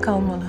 kalmalı.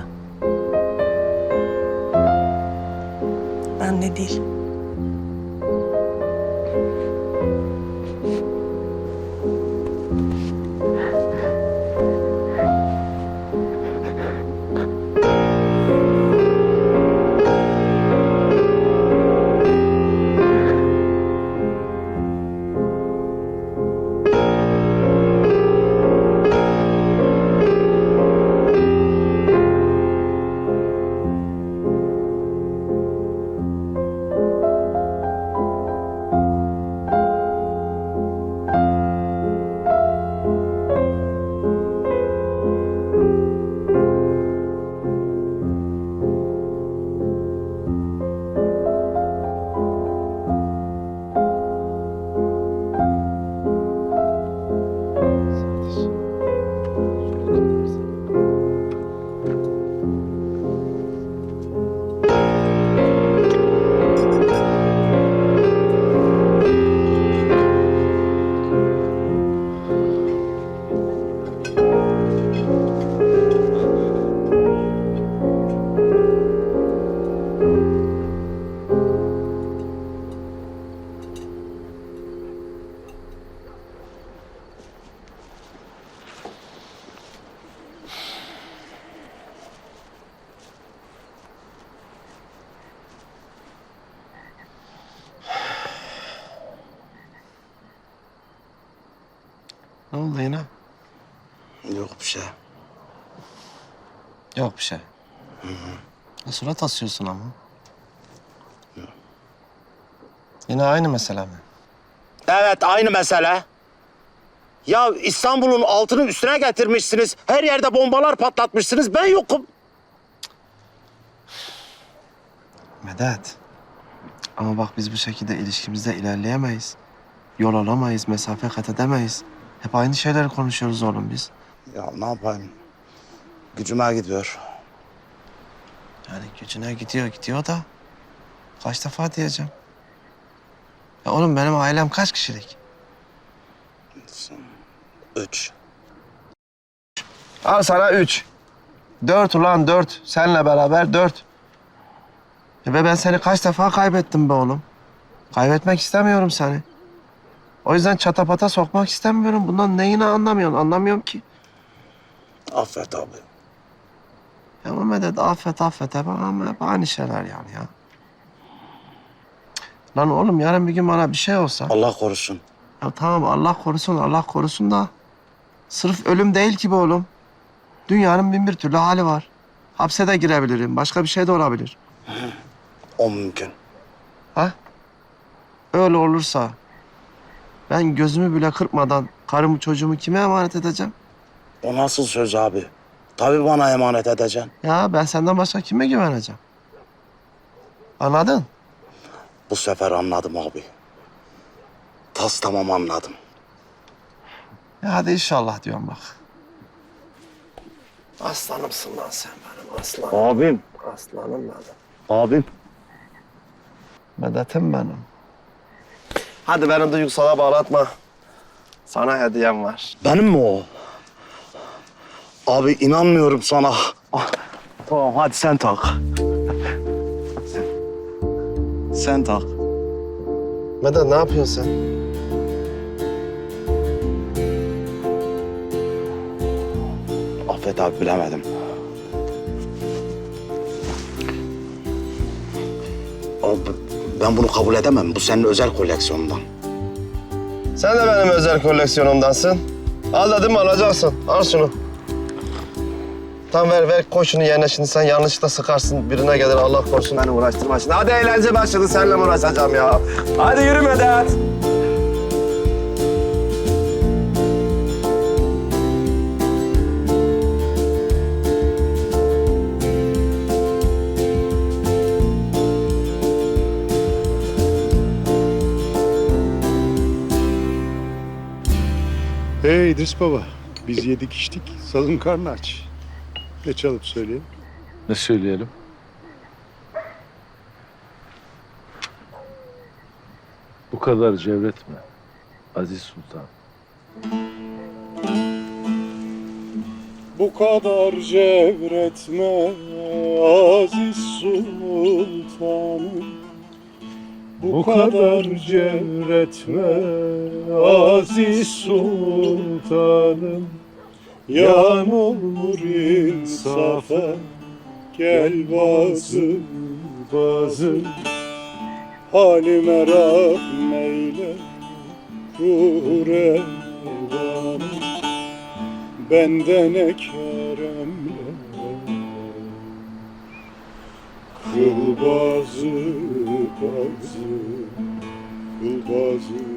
Oldu yine? Yok bir şey. Yok bir şey. E, surat asıyorsun ama. Yine aynı mesele mi? Evet aynı mesele. Ya İstanbul'un altını üstüne getirmişsiniz. Her yerde bombalar patlatmışsınız. Ben yokum. Medet. Ama bak biz bu şekilde ilişkimizde ilerleyemeyiz. Yol alamayız, mesafe kat edemeyiz. Hep aynı şeyleri konuşuyoruz oğlum biz. Ya ne yapayım? Gücüme gidiyor. Yani gücüne gidiyor gidiyor da kaç defa diyeceğim. Ya oğlum benim ailem kaç kişilik? Üç. Al sana üç. Dört ulan dört. Seninle beraber dört. E be ben seni kaç defa kaybettim be oğlum. Kaybetmek istemiyorum seni. O yüzden çatapata sokmak istemiyorum. Bundan neyini anlamıyorsun? Anlamıyorum ki. Affet abi. Ya Mehmet affet affet hep ama hep aynı şeyler yani ya. Lan oğlum yarın bir gün bana bir şey olsa. Allah korusun. Ya tamam Allah korusun Allah korusun da. Sırf ölüm değil ki bu oğlum. Dünyanın bin bir türlü hali var. Hapse de girebilirim. Başka bir şey de olabilir. O mümkün. Ha? Öyle olursa ben gözümü bile kırpmadan karımı çocuğumu kime emanet edeceğim? O nasıl söz abi? Tabii bana emanet edeceksin. Ya ben senden başka kime güveneceğim? Anladın? Bu sefer anladım abi. Tas tamam anladım. Ya hadi inşallah diyorum bak. Aslanımsın lan sen benim aslanım. Abim. Aslanım benim. Abim. Medet'im benim. Hadi beni duygusala bağlatma. Sana hediyem var. Benim mi o? Abi inanmıyorum sana. Ah, Tamam hadi sen tak. Sen, tak. Medet ne yapıyorsun sen? Affet abi bilemedim. Abi ben bunu kabul edemem. Bu senin özel koleksiyonundan. Sen de benim özel koleksiyonumdansın. Al dedim alacaksın. Al şunu. Tam ver ver koy şunu yerine şimdi sen yanlışlıkla sıkarsın. Birine gelir Allah korusun beni uğraştırma şimdi. Hadi eğlence başladı seninle uğraşacağım ya? Hadi yürü Medet. İdris Baba, biz yedik içtik, salın karnı aç. Ne çalıp söyleyelim? Ne söyleyelim? Bu kadar cevretme. Aziz Sultan. Bu kadar cevretme aziz sultanım Bu kadar cevretme aziz sultanım. Yan olur insafe gel bazı bazı. Halime rahmeyle ruhu revanım Benden ekeremle Kıl bazı bazı Kıl bazı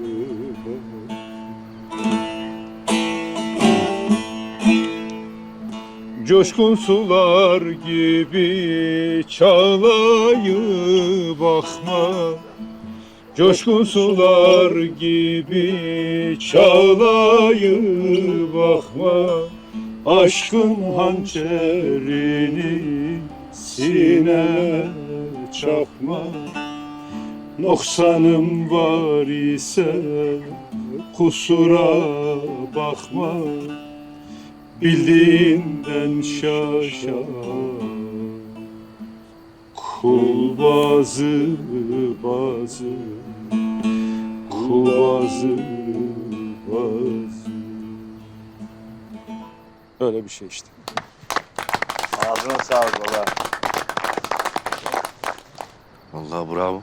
Coşkun sular gibi çağlayı bakma. Coşkun sular gibi çağlayı bakma. Aşkın hançerini sineme çakma Noksanım var ise kusura bakma Bildiğinden şaşa Kul bazı bazı Kul bazı bazı Öyle bir şey işte. Ağzına sağlık baba. Vallahi bravo.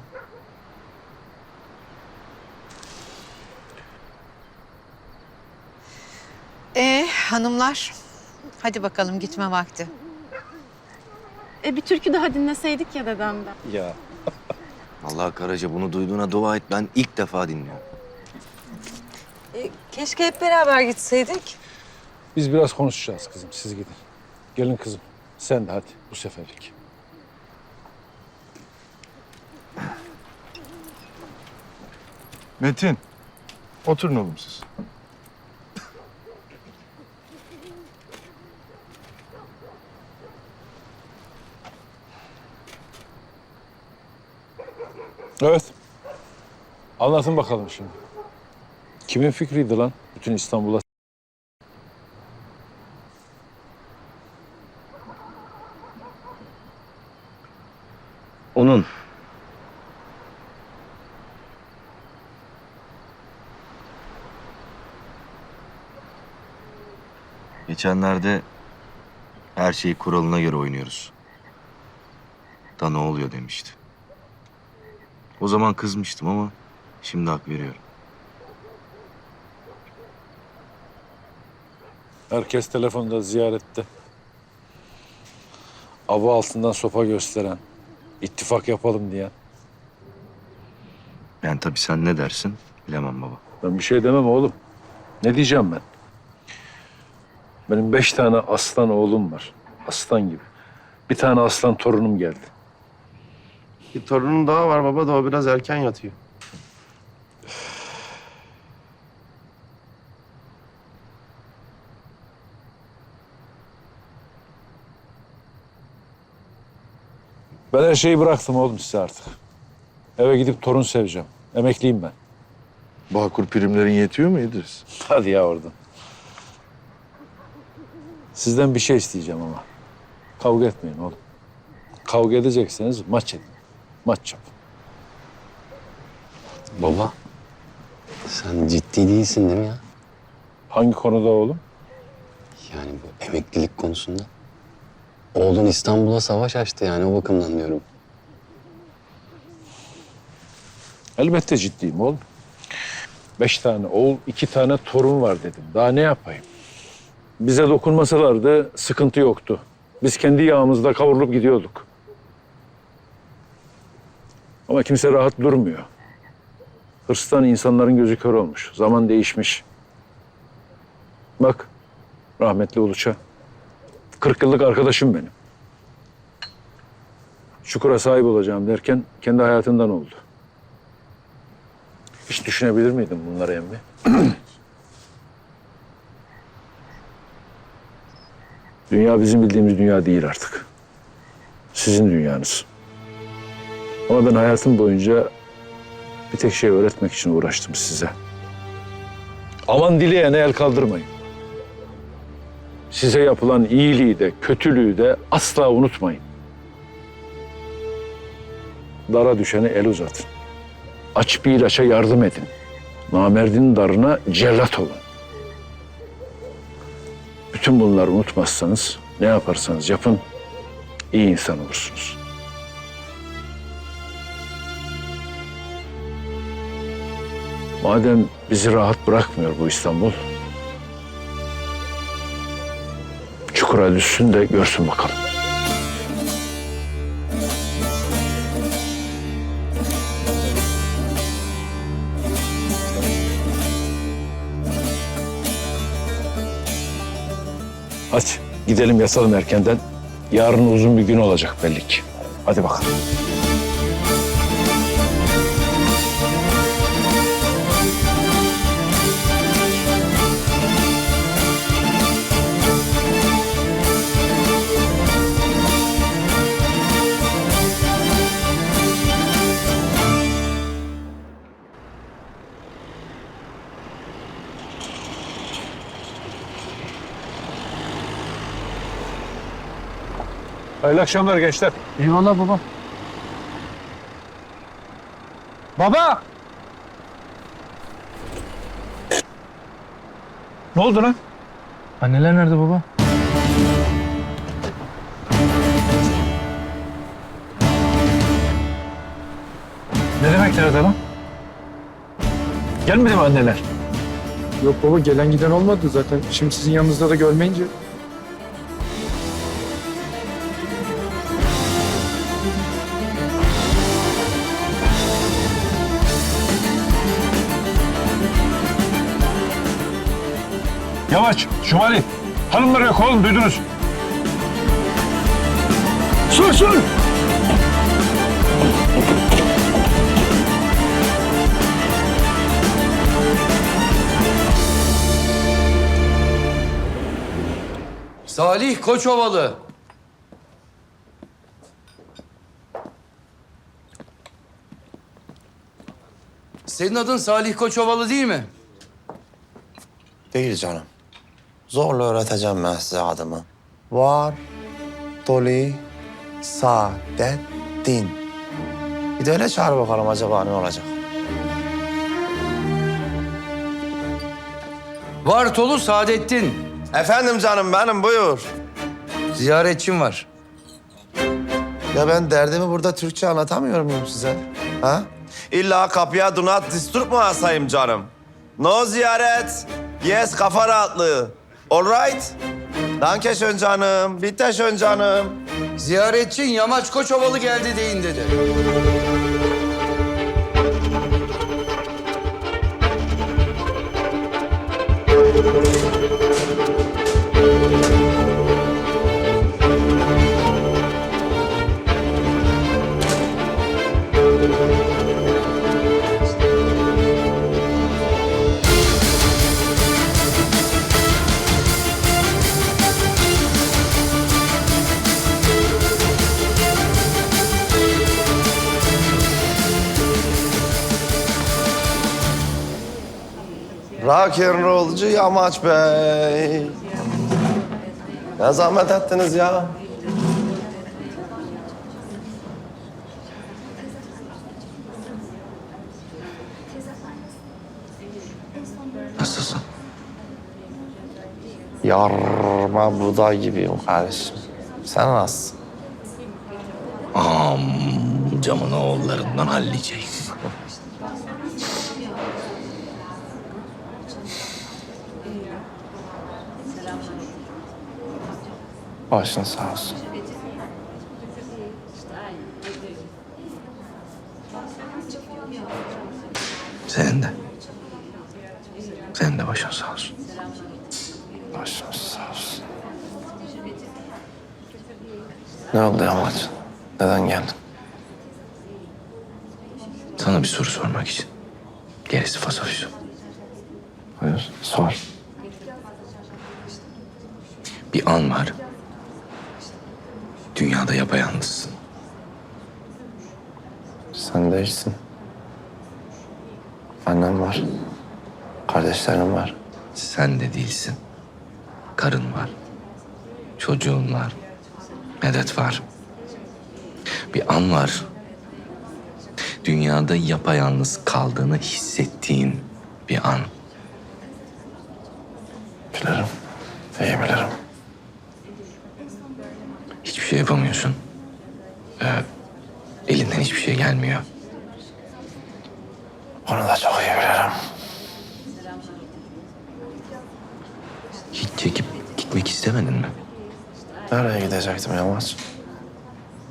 Ee hanımlar hadi bakalım gitme vakti. E bir türkü daha dinleseydik ya dedemden. Ya Vallahi Karaca bunu duyduğuna dua et. Ben ilk defa dinliyorum. E, keşke hep beraber gitseydik. Biz biraz konuşacağız kızım. Siz gidin. Gelin kızım. Sen de hadi bu seferlik. Metin. Oturun oğlum siz. Evet. Anlatın bakalım şimdi. Kimin fikriydi lan? Bütün İstanbul'a Onun. Geçenlerde her şeyi kuralına göre oynuyoruz. Da ne oluyor demişti. O zaman kızmıştım ama şimdi hak veriyorum. herkes telefonda ziyarette. Ava altından sopa gösteren, ittifak yapalım diyen. Yani tabii sen ne dersin bilemem baba. Ben bir şey demem oğlum. Ne diyeceğim ben? Benim beş tane aslan oğlum var. Aslan gibi. Bir tane aslan torunum geldi. Bir torunun daha var baba da o biraz erken yatıyor. Ben her şeyi bıraktım oğlum size artık. Eve gidip torun seveceğim. Emekliyim ben. Bağkur primlerin yetiyor mu İdris? Hadi ya oradan. Sizden bir şey isteyeceğim ama. Kavga etmeyin oğlum. Kavga edecekseniz maç edin. Maç yapın. Baba, sen ciddi değilsin değil mi ya? Hangi konuda oğlum? Yani bu emeklilik konusunda. Oğlun İstanbul'a savaş açtı yani o bakımdan diyorum. Elbette ciddiyim oğlum. Beş tane oğul, iki tane torun var dedim. Daha ne yapayım? Bize dokunmasalardı sıkıntı yoktu. Biz kendi yağımızda kavrulup gidiyorduk. Ama kimse rahat durmuyor. Hırstan insanların gözü kör olmuş. Zaman değişmiş. Bak, rahmetli Uluç'a. 40 yıllık arkadaşım benim. Çukura sahip olacağım derken kendi hayatından oldu. Hiç düşünebilir miydin bunları emmi? dünya bizim bildiğimiz dünya değil artık. Sizin dünyanız. Ama ben hayatım boyunca bir tek şey öğretmek için uğraştım size. Aman dileyene el kaldırmayın. size yapılan iyiliği de kötülüğü de asla unutmayın. Dara düşene el uzatın. Aç bir ilaça yardım edin. Namerdin darına cellat olun. Bütün bunları unutmazsanız ne yaparsanız yapın iyi insan olursunuz. Madem bizi rahat bırakmıyor bu İstanbul, çukura düşsün de görsün bakalım. Hadi gidelim yatalım erkenden. Yarın uzun bir gün olacak belli ki. Hadi bakalım. Hayırlı akşamlar gençler. Eyvallah baba. Baba! Ne oldu lan? Anneler nerede baba? Ne demek nerede lan? Gelmedi mi anneler? Yok baba gelen giden olmadı zaten. Şimdi sizin yanınızda da görmeyince. Yavaş, şumali. Hanımları yok oğlum duydunuz. Sür sür. Salih Koçovalı. Senin adın Salih Koçovalı değil mi? Değil canım. Zorla öğreteceğim ben size adımı. Var, Doli, Saadettin. Bir de öyle çağır bakalım acaba ne olacak? Vartolu Saadettin. Efendim canım benim buyur. Ziyaretçim var. Ya ben derdimi burada Türkçe anlatamıyor muyum size? Ha? İlla kapıya do not disturb mu asayım canım? No ziyaret. Yes kafa rahatlığı. All right. Danke schön canım. Bitte schön canım. Ziyaretçin Yamaç Koçovalı geldi deyin dedi. Rock'n'rollcu Yamaç Bey. Ne zahmet ettiniz ya. Nasılsın? Yarma buğday gibiyim kardeşim. Sen nasılsın? Amcamın oğullarından halledeceğiz. Başın sağ olsun. Senin de. Senin de başın sağ olsun. Başın sağ olsun. Ne oldu Yamaç? Neden geldin? Sana bir soru sormak için. Gerisi fasofiso. Buyur, sor. Bir an var. Dünyada yapayalnızsın. Sen değilsin. Annem var. Kardeşlerim var. Sen de değilsin. Karın var. Çocuğun var. Medet var. Bir an var. Dünyada yapayalnız kaldığını hissettiğin bir an. Bilirim. İyi bilirim. Şey yapamıyorsun. Ee, elinden hiçbir şey gelmiyor. Onu da çok iyi bilirim. Hiç çekip gitmek istemedin mi? Nereye gidecektim Yamaç?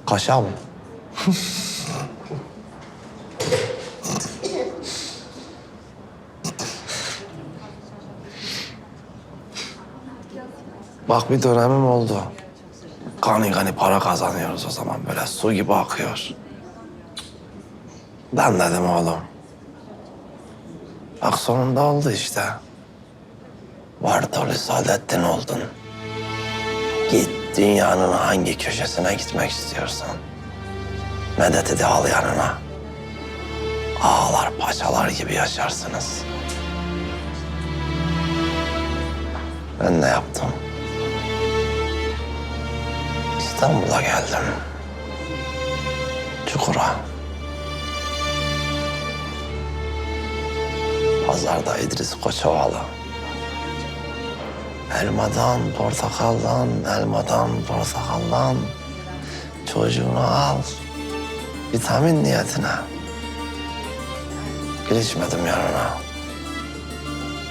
Kaşa mı? Bak bir dönemim oldu. Gani gani para kazanıyoruz o zaman böyle su gibi akıyor. Ben dedim oğlum. Bak sonunda oldu işte. Vartolu Saadettin oldun. Git dünyanın hangi köşesine gitmek istiyorsan. Medet'i de al yanına. Ağlar paçalar gibi yaşarsınız. Ben ne yaptım? İstanbul'a geldim. Çukura. Pazarda İdris Koçovalı. Elmadan, portakaldan, elmadan, portakaldan çocuğunu al. Vitamin niyetine. Girişmedim yanına.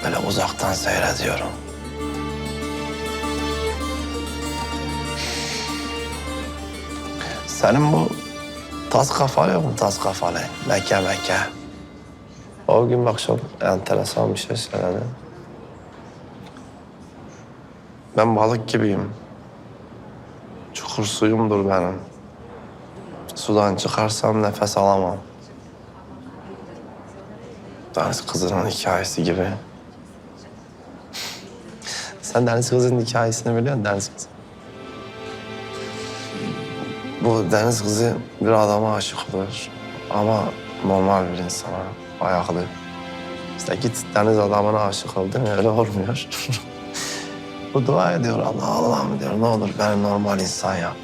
Böyle uzaktan seyrediyorum. Senin bu tas kafalı yok mu tas kafalı? Mekke Mekke. O gün bak çok enteresan bir şey söyledi. Ben balık gibiyim. Çukur suyumdur benim. Sudan çıkarsam nefes alamam. Deniz kızının hikayesi gibi. Sen Deniz kızının hikayesini biliyor musun Deniz kızı? Bu Deniz kızı bir adama aşık olur. Ama normal bir insana, ayaklı. İşte git deniz adamına aşık oldun öyle olmuyor. Bu dua ediyor Allah Allah'ım diyor ne olur beni normal insan yap.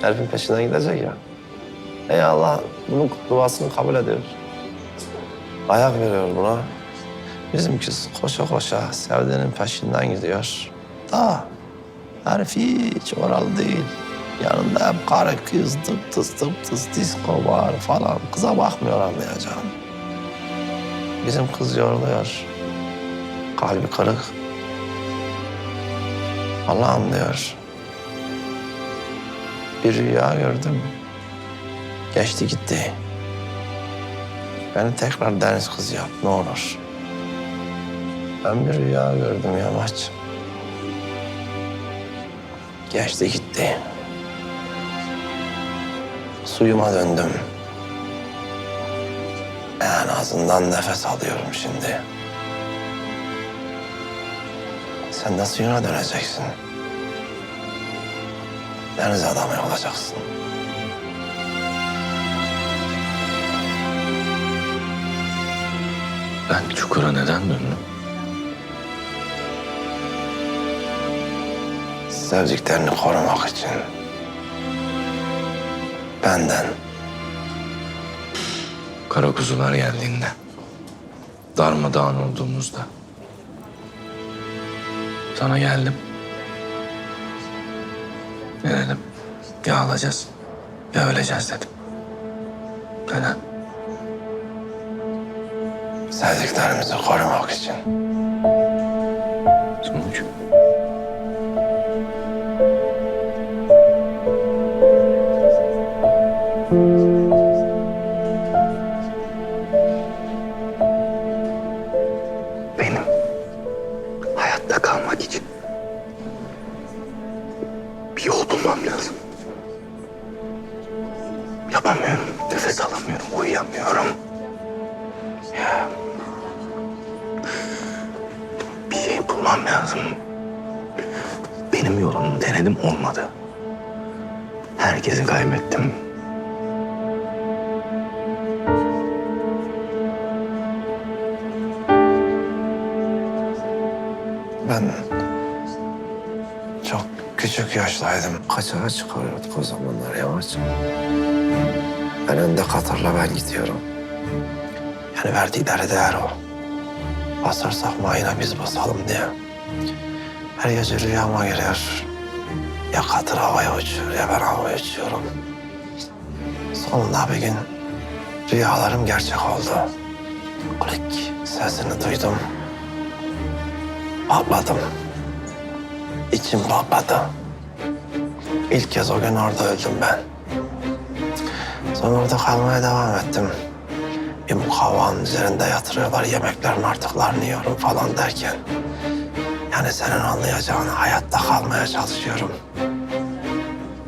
Herifin peşinden gidecek ya. Ey Allah bunun duasını kabul ediyor. Ayak veriyor buna. Bizimkisi koşa koşa sevdiğinin peşinden gidiyor. Da herif hiç oralı değil. Yanında hep karı kız tıp tıs tıp tıs disco var falan. Kıza bakmıyor anlayacağın. Bizim kız yoruluyor. Kalbi kırık. Allah'ım diyor. Bir rüya gördüm. Geçti gitti. Beni tekrar deniz kızı yap ne olur. Ben bir rüya gördüm yamaç. Geçti gitti. Suyuma döndüm. En azından nefes alıyorum şimdi. Sen de suyuna döneceksin. Deniz adamı olacaksın. Ben çukura neden döndüm? Sevdiklerini korumak için. Benden. Kara kuzular geldiğinde. Darmadağın olduğumuzda. Sana geldim. Ne dedim? Ya alacağız ya öleceğiz dedim. Neden? Sevdiklerimizi korumak için. Denedim olmadı. Herkesi kaybettim. Ben çok Küçük yaştaydım. Kaçağa çıkarıyorduk o zamanlar yavaş. Ben önde Katar'la ben gidiyorum. Yani verdikleri değer o. Basarsak mayına biz basalım diye. Her gece rüyama girer. Ya Katar havaya uçuyor ya ben havaya uçuyorum. Sonunda bir gün rüyalarım gerçek oldu. Klik sesini duydum. Patladım. İçim patladı. İlk kez o gün orada öldüm ben. Sonra orada kalmaya devam ettim. Bir mukavvanın üzerinde yatırıyorlar, yemeklerin artıklarını yiyorum falan derken... Yani senin anlayacağın hayatta kalmaya çalışıyorum.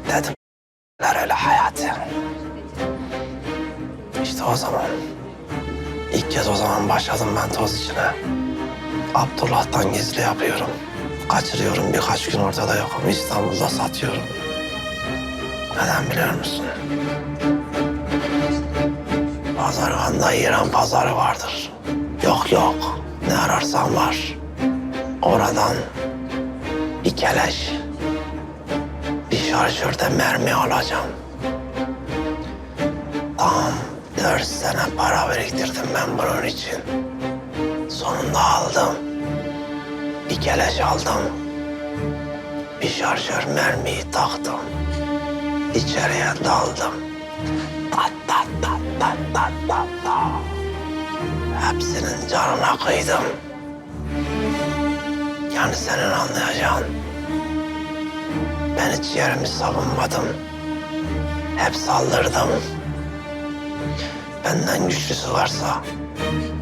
Dedim, öyle hayatı. İşte o zaman, ilk kez o zaman başladım ben toz içine. Abdullah'tan gizli yapıyorum. Kaçırıyorum birkaç gün ortada yokum. İstanbul'da satıyorum. Neden biliyor musun? Pazarhan'da İran pazarı vardır. Yok yok. Ne ararsan var. Oradan bir keleş, bir şarjörde mermi alacağım. Tam dört sene para biriktirdim ben bunun için. Sonunda aldım. Bir keleş aldım. Bir şarjör mermiyi taktım. İçeriye daldım. Tat tat tat tat tat tat tat. Hepsinin canına kıydım. Yani senin anlayacağın. Ben hiç yerimi savunmadım. Hep saldırdım. Benden güçlüsü varsa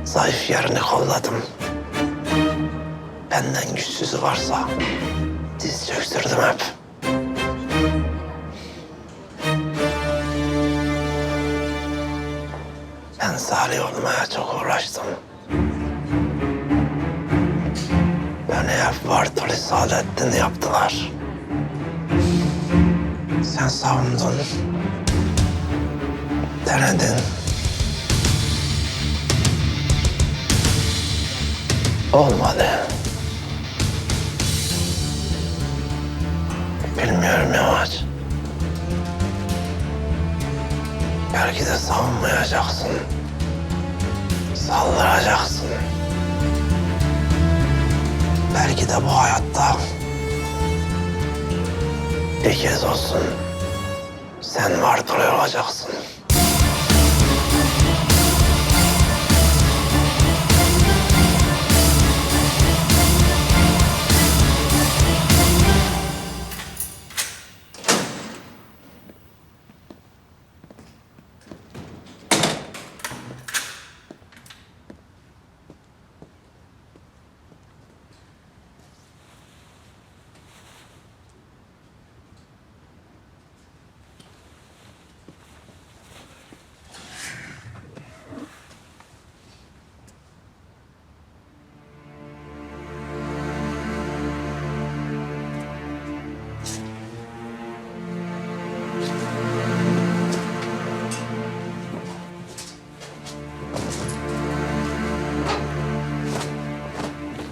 zayıf yerini kolladım. Benden güçsüzü varsa diz çöktürdüm hep. Ben salih olmaya çok uğraştım. Beni hep Vartoli Saadettin yaptılar. Sen savundun. Denedin. Olmadı. Bilmiyorum Yavaş. Belki de savunmayacaksın. Saldıracaksın. Belki de bu hayatta bir kez olsun sen Vartolu olacaksın.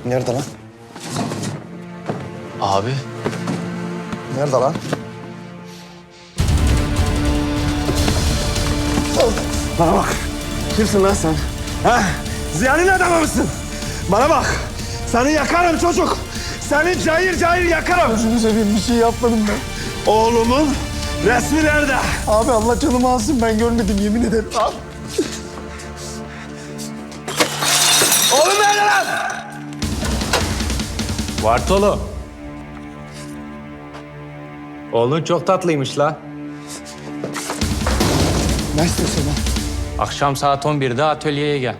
Nerede lan? Abi Nerede lan? Bana bak. Kimsin lan sen? Ha? Ziyan'ın adamı mısın? Bana bak. Seni yakarım çocuk. Seni cayır cayır yakarım. Gözünü seveyim bir şey yapmadım ben. Oğlumun resmi nerede? Abi Allah canımı alsın ben görmedim yemin ederim. Abi. Vartolu. Oğlun çok tatlıymış la. Ne istiyorsun lan? Akşam saat 11'de atölyeye gel.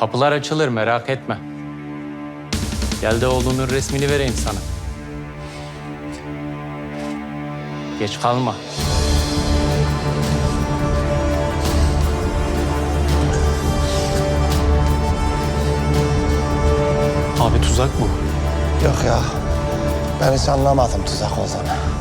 Kapılar açılır merak etme. Gel de oğlunun resmini vereyim sana. Geç kalma. Abi tuzak bu. Yok ya. Ben hiç anlamadım tuzak olduğunu.